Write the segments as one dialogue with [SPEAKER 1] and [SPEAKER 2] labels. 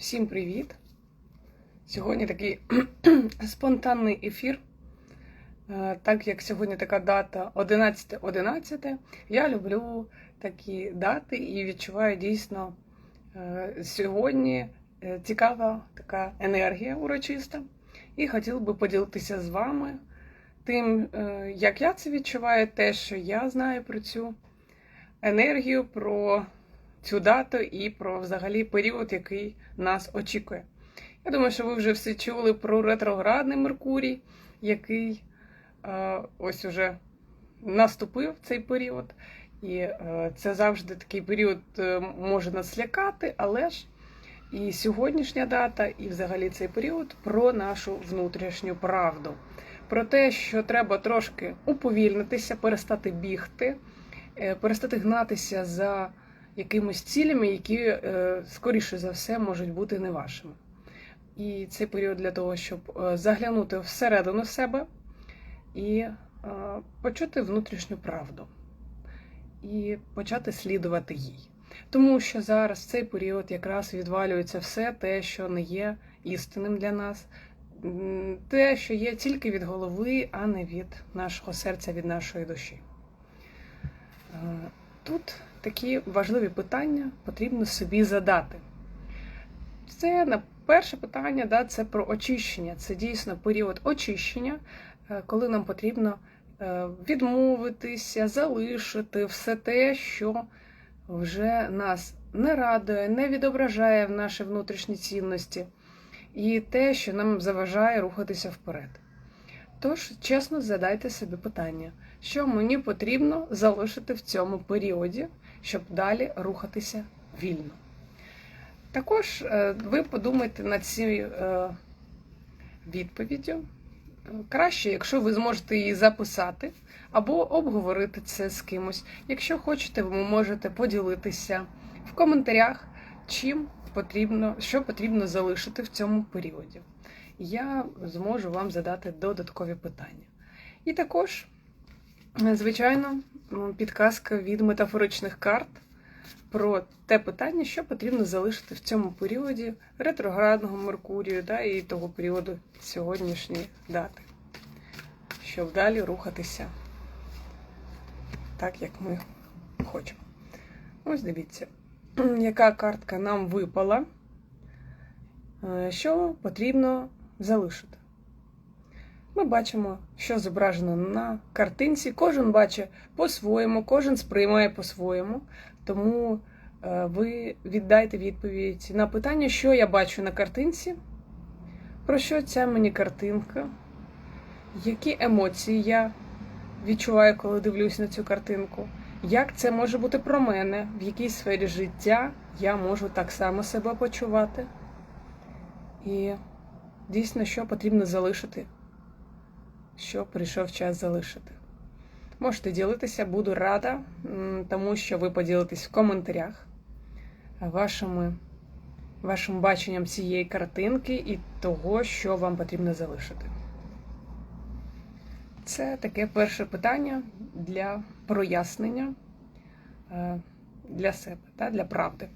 [SPEAKER 1] Всім привіт! Сьогодні такий спонтанний ефір. Е, Так як сьогодні така дата 11.11, я люблю такі дати і відчуваю дійсно е, сьогодні е, цікава така енергія урочиста. І хотіла би поділитися з вами тим, як я це відчуваю, те, що я знаю про цю енергію, про цю дату і про взагалі період, який нас очікує. Я думаю, що ви вже все чули про ретроградний Меркурій, який е, ось уже наступив цей період. І е, це завжди такий період е, може нас лякати, але ж і сьогоднішня дата, і взагалі цей період про нашу внутрішню правду. Про те, що треба трошки уповільнитися, перестати бігти, е, перестати гнатися за якимись цілями, які, е, скоріше за все, можуть бути не вашими. І цей період для того, щоб е, заглянути всередину себе і е, почути внутрішню правду, і почати слідувати їй. Тому що зараз в цей період якраз відвалюється все те, що не є істинним для нас, те, що є тільки від голови, а не від нашого серця, від нашої душі. Тут такі важливі питання потрібно собі задати. Це на перше питання, да, це про очищення. Це дійсно період очищення, е, коли нам потрібно е, відмовитися, залишити все те, що вже нас не радує, не відображає в наші внутрішні цінності, і те, що нам заважає рухатися вперед. Тож, чесно задайте собі питання, що мені потрібно залишити в цьому періоді, щоб далі рухатися вільно. Також е, ви подумайте над цією е, відповіддю. Краще, якщо ви зможете її записати або обговорити це з кимось. Якщо хочете, ви можете поділитися в коментарях, чим потрібно, що потрібно залишити в цьому періоді. Я зможу вам задати додаткові питання. І також, звичайно, підказка від метафоричних карт про те питання, що потрібно залишити в цьому періоді ретроградного Меркурію да, і того періоду сьогоднішньої дати, щоб далі рухатися так, як ми хочемо. Ось дивіться, яка картка нам випала, е, що потрібно залишити. Ми бачимо, що зображено на картинці. Кожен бачить по-своєму, кожен сприймає по-своєму. Тому е, ви віддайте відповідь на питання, що я бачу на картинці, про що ця мені картинка, які емоції я відчуваю, коли дивлюсь на цю картинку. Як це може бути про мене, в якій сфері життя я можу так само себе почувати? І дійсно, що потрібно залишити, що прийшов час залишити. Можете ділитися, буду рада, тому що ви поділитесь в коментарях вашими, вашим баченням цієї картинки і того, що вам потрібно залишити. Це таке перше питання для прояснення для себе, для правди.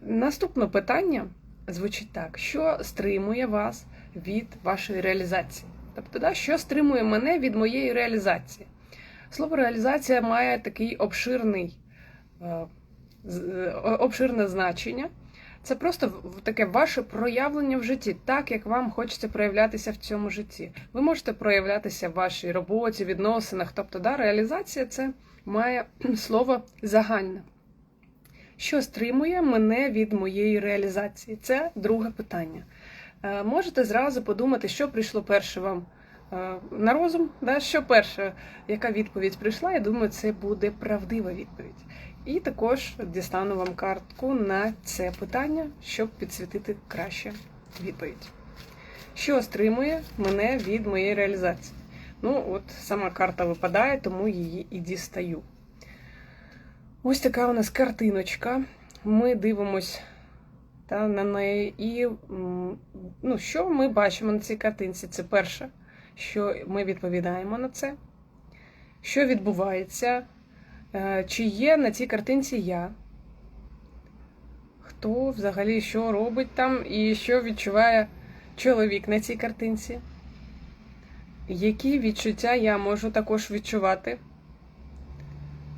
[SPEAKER 1] Наступне питання звучить так: що стримує вас від вашої реалізації? Тобто, да, що стримує мене від моєї реалізації? Слово реалізація має такий обширний, обширне значення. Це просто таке ваше проявлення в житті, так як вам хочеться проявлятися в цьому житті. Ви можете проявлятися в вашій роботі, відносинах. Тобто, да, реалізація це має слово загальне. Що стримує мене від моєї реалізації? Це друге питання. Можете зразу подумати, що прийшло перше вам на розум, да? що перше, яка відповідь прийшла, я думаю, це буде правдива відповідь. І також дістану вам картку на це питання, щоб підсвітити краще відповідь. Що стримує мене від моєї реалізації? Ну, от сама карта випадає, тому її і дістаю. Ось така у нас картиночка. Ми дивимось та, на неї. І ну, що ми бачимо на цій картинці? Це перше, що ми відповідаємо на це. Що відбувається? Чи є на цій картинці я? хто взагалі що робить там і що відчуває чоловік на цій картинці. Які відчуття я можу також відчувати е,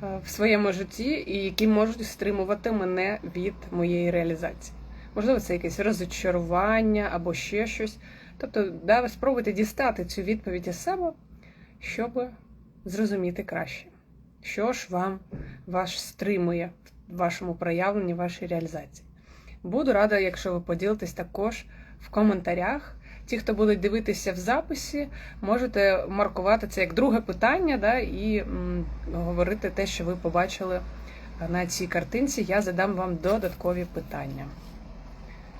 [SPEAKER 1] в своєму житті, і які можуть стримувати мене від моєї реалізації. Можливо, це якесь розочарування або ще щось. Тобто, да, ви спробуйте дістати цю відповідь із себе, щоб зрозуміти краще, що ж вам ваш стримує в вашому проявленні, вашій реалізації. Буду рада, якщо ви поділитесь також в коментарях. Ті, хто будуть дивитися в записі, можете маркувати це як друге питання, да, і говорити те, що ви побачили на цій картинці. Я задам вам додаткові питання.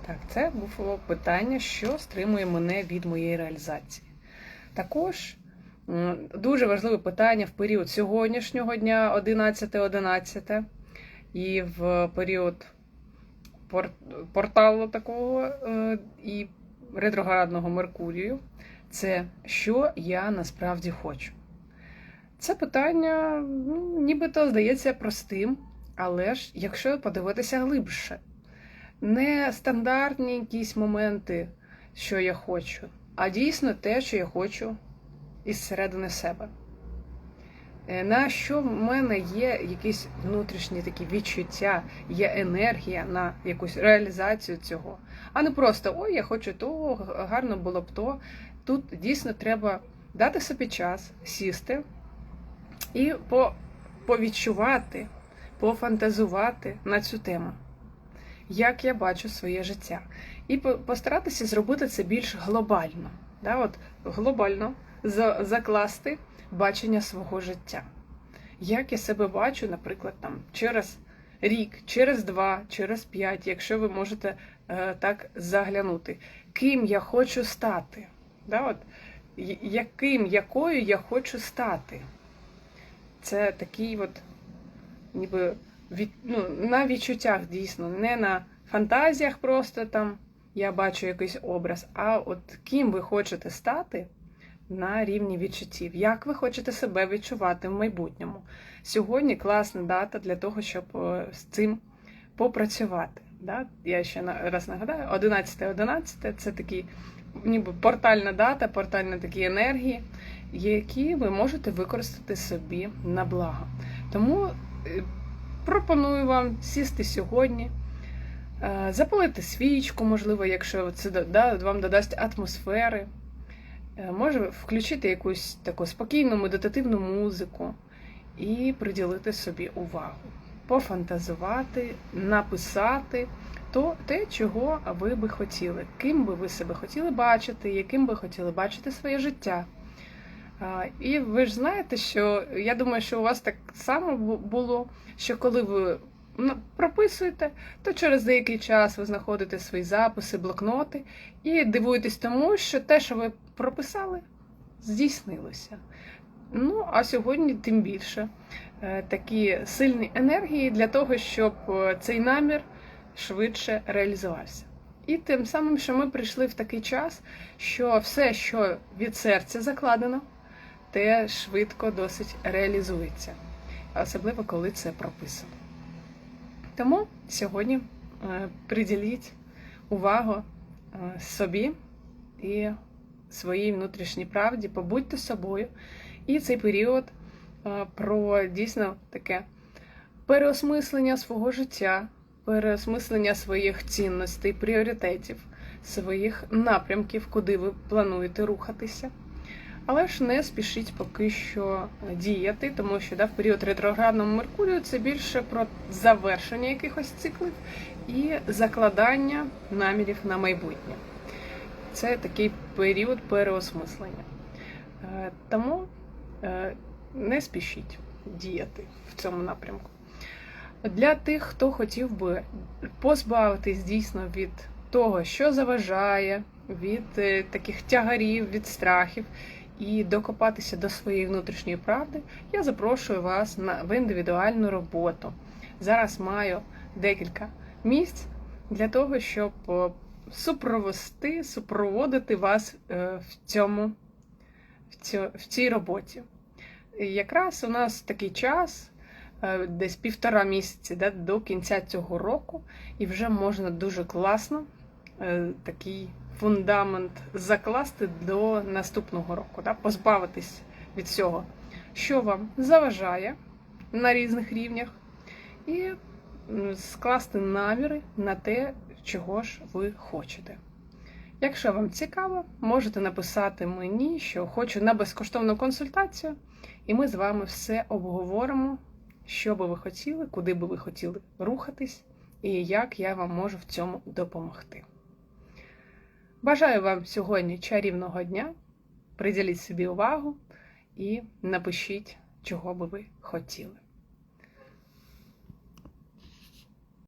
[SPEAKER 1] Так, це було питання, що стримує мене від моєї реалізації. Також дуже важливе питання в період сьогоднішнього дня, 11.11, і в період пор- порталу такого е, і ретроградного Меркурію. Це що я насправді хочу. Це питання, ну, нібито здається простим, але ж якщо подивитися глибше, не стандартні якісь моменти, що я хочу, а дійсно те, що я хочу із середини себе. Е, На що в мене є якісь внутрішні такі відчуття, є енергія на якусь реалізацію цього, а не просто ой, я хочу то, гарно було б то. Тут дійсно треба дати собі час, сісти і по, повідчувати, пофантазувати на цю тему, як я бачу своє життя. І по- постаратися зробити це більш глобально. Да, от, глобально закласти бачення свого життя. Як я себе бачу, наприклад, там через рік, через два, через п'ять, якщо ви можете е, так заглянути, ким я хочу стати, да, от, яким, якою я хочу стати. Це такий от, ніби від, ну, на відчуттях дійсно, не на фантазіях просто там я бачу якийсь образ, а от ким ви хочете стати на рівні відчуттів, як ви хочете себе відчувати в майбутньому. Сьогодні класна дата для того, щоб е, з цим попрацювати. Да? Я ще раз нагадаю, 11.11 це такий ніби портальна дата, портальні такі енергії, які ви можете використати собі на благо. Тому е, пропоную вам сісти сьогодні, е, запалити свічку, можливо, якщо це да, вам додасть атмосфери. Е, Може включити якусь таку спокійну медитативну музику і приділити собі увагу, пофантазувати, написати то те, чого ви би хотіли, ким би ви себе хотіли бачити, яким би хотіли бачити своє життя. І ви ж знаєте, що я думаю, що у вас так само було, що коли ви ну, прописуєте, то через деякий час ви знаходите свої записи, блокноти і дивуєтесь тому, що те, що ви прописали, здійснилося. Ну, а сьогодні тим більше е, такі сильні енергії для того, щоб е, цей намір швидше реалізувався. І тим самим, що ми прийшли в такий час, що все, що від серця закладено, те швидко досить реалізується, особливо коли це прописано. Тому сьогодні е, приділіть увагу собі і своїй внутрішній правді, побудьте собою. І цей період про дійсно таке переосмислення свого життя, переосмислення своїх цінностей, пріоритетів, своїх напрямків, куди ви плануєте рухатися. Але ж не спішіть поки що діяти, тому що да, в період ретроградного Меркурію це більше про завершення якихось циклів і закладання намірів на майбутнє. Це такий період переосмислення. Е, Тому е, не спішіть діяти в цьому напрямку. Для тих, хто хотів би позбавитись дійсно від того, що заважає, від е, таких тягарів, від страхів, і докопатися до своєї внутрішньої правди, я запрошую вас на в індивідуальну роботу. Зараз маю декілька місць для того, щоб супровести, супроводити вас е, в цьому в цій роботі. Якраз у нас такий час е, десь півтора місяці да, до кінця цього року, і вже можна дуже класно е, такий фундамент закласти до наступного року, да, позбавитись від всього, що вам заважає на різних рівнях, і скласти наміри на те, чого ж ви хочете. Якщо вам цікаво, можете написати мені, що хочу на безкоштовну консультацію, і ми з вами все обговоримо, що би ви хотіли, куди би ви хотіли рухатись, і як я вам можу в цьому допомогти. Бажаю вам сьогодні чарівного дня. Приділіть собі увагу і напишіть, чого би ви хотіли.